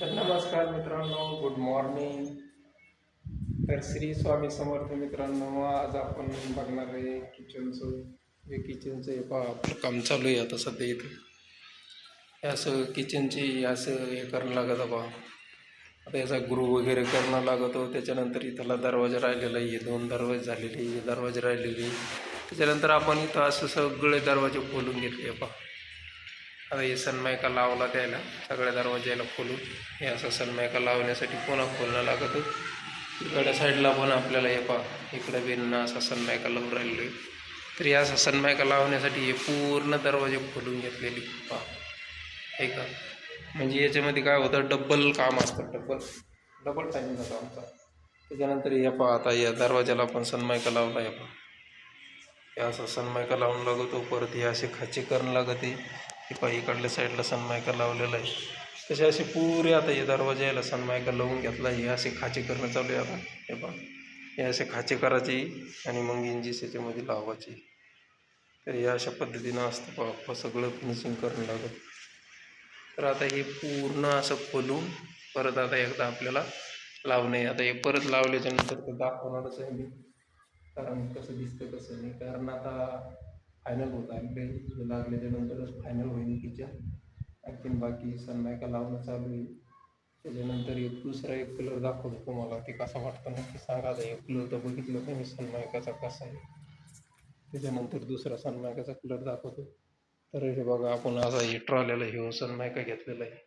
तर नमस्कार मित्रांनो गुड मॉर्निंग तर श्री स्वामी समर्थ मित्रांनो आज आपण बघणार आहे किचनचं हे किचनचं हे पहा आपलं काम चालू आहे आता सध्या इथे. हे असं किचनची असं हे करणं लागत बा आता याचा ग्रू वगैरे करणं लागतो त्याच्यानंतर इथला दरवाजा राहिलेला आहे दोन दरवाजे झालेले हे दरवाजे राहिलेले त्याच्यानंतर आपण इथं असं सगळे दरवाजे खोलून घेतले पहा. आता हे सनमायका लावला त्याला. सगळ्या दरवाज्याला खोलून. हे असं सनमायका लावण्यासाठी पुन्हा खोलणं लागत इकडं साईडला पण आपल्याला हे पा इकडं बिन्न असा सनमायका लावून राहिलो आहे. तर हे असा सनमायका लावण्यासाठी हे पूर्ण दरवाजे खोलून घेतलेली पा हे का? म्हणजे याच्यामध्ये काय होतं? डब्बल काम असतं. डब्बल डबल टायमिंग होतं आमचा. त्याच्यानंतर हे पहा आता या दरवाजाला आपण सनमायका लावला हे पहा. हे असा सनमायका लावून लागतो. परत हे असे खाचे करणं लागते पहा इकडल्या साईडला सनमायका लावलेला आहे. तसे असे पुरे आता हे दरवाजा यायला सनमायका लावून घेतला हे असे खाचे करणं चालू आहे आता. हे पहा हे असे खाचे करायचे आणि मग इंजिस याच्यामध्ये लावायचे. तर हे अशा पद्धतीनं असतं पहा सगळं फिनिशिंग करणं लागत तर आता हे पूर्ण असं खोलून परत आता एकदा आपल्याला लावणे. आता हे परत लावल्याच्या नंतर ते दाखवणारच आहे मी. कारण कसं दिसतं कसं नाही. कारण आता फायनल होत आहे. लागल्याच्या नंतरच फायनल होईल किचन आणखीन बाकी सनमायका लावणं चालू आहे. त्याच्यानंतर एक दुसरा एक कलर दाखवतो तुम्हाला. ते कसा वाटतं नक्की सांगा. आता एक कलर तर बघितलं नाही मी सनमायकाचा कसा आहे. त्याच्यानंतर दुसरा सनमायकाचा कलर दाखवतो. तर हे बघा आपण असा हे ट्रॉलेला हे सनमायका घेतलेला आहे.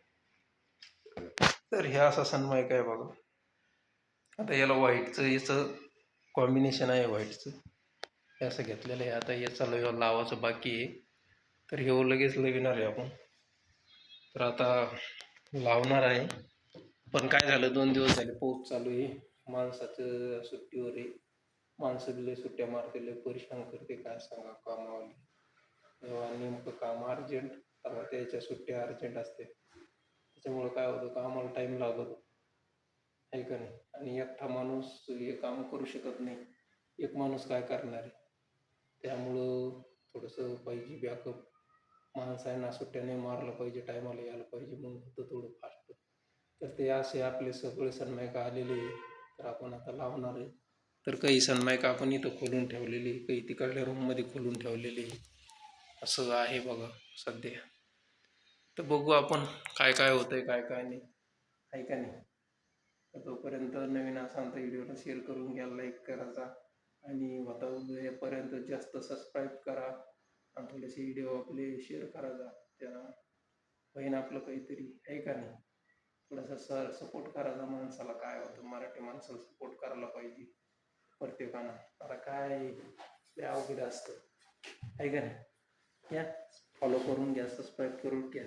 तर हे असा सनमायका आहे बघा. आता याला व्हाईटचं याचं कॉम्बिनेशन आहे व्हाईटचं हे असं घेतलेलं आहे. आता याचा लव लावायचं बाकी आहे. तर हे लगेच लविणार आहे आपण. तर आता लावणार आहे. पण काय झालं? दोन दिवस झाले. पाऊस चालू आहे. माणसाचं सुट्टीवर आहे. माणसं दिले सुट्ट्या मारते लय परेशान करते काय सांगा कामावाली. जेव्हा नेमकं काम अर्जंट. तेव्हा त्याच्या सुट्ट्या अर्जंट असते त्याच्यामुळं काय होतं? कामाला टाईम लागतो आहे का नाही? आणि एकटा माणूस हे काम करू शकत नाही. एक माणूस काय करणार आहे? त्यामुळं थोडंसं पाहिजे बॅकअप माणसांना सुट्ट्याने मारलं पाहिजे टायमाला यायला पाहिजे म्हणून होतं थोडं फास्ट तर ते असे आपले सगळे सन्मायका आलेले आहे तर आपण आता लावणार आहे. तर काही सन्मायका आपण इथं खोलून ठेवलेली काही तिकडल्या रूममध्ये खोलून ठेवलेली असं आहे बघा सध्या. तर बघू आपण काय काय होतं आहे काय काय नाही. आहे का नाही? तर तोपर्यंत नवीन असा तर व्हिडिओला शेअर करून घ्या लाईक करायचा जास्त सबस्क्राईब करा. आणि थोडेसे व्हिडिओ आपले शेअर करायचा त्या बहीण आपलं काहीतरी. आहे का नाही? थोडासा सर सपोर्ट करायचा माणसाला. काय होतं? मराठी माणसाला सपोर्ट करायला पाहिजे. प्रत्येकानं. आता काय? ते अवघड असतं. आहे का नाही? या. फॉलो करून घ्या सबस्क्राईब करून घ्या.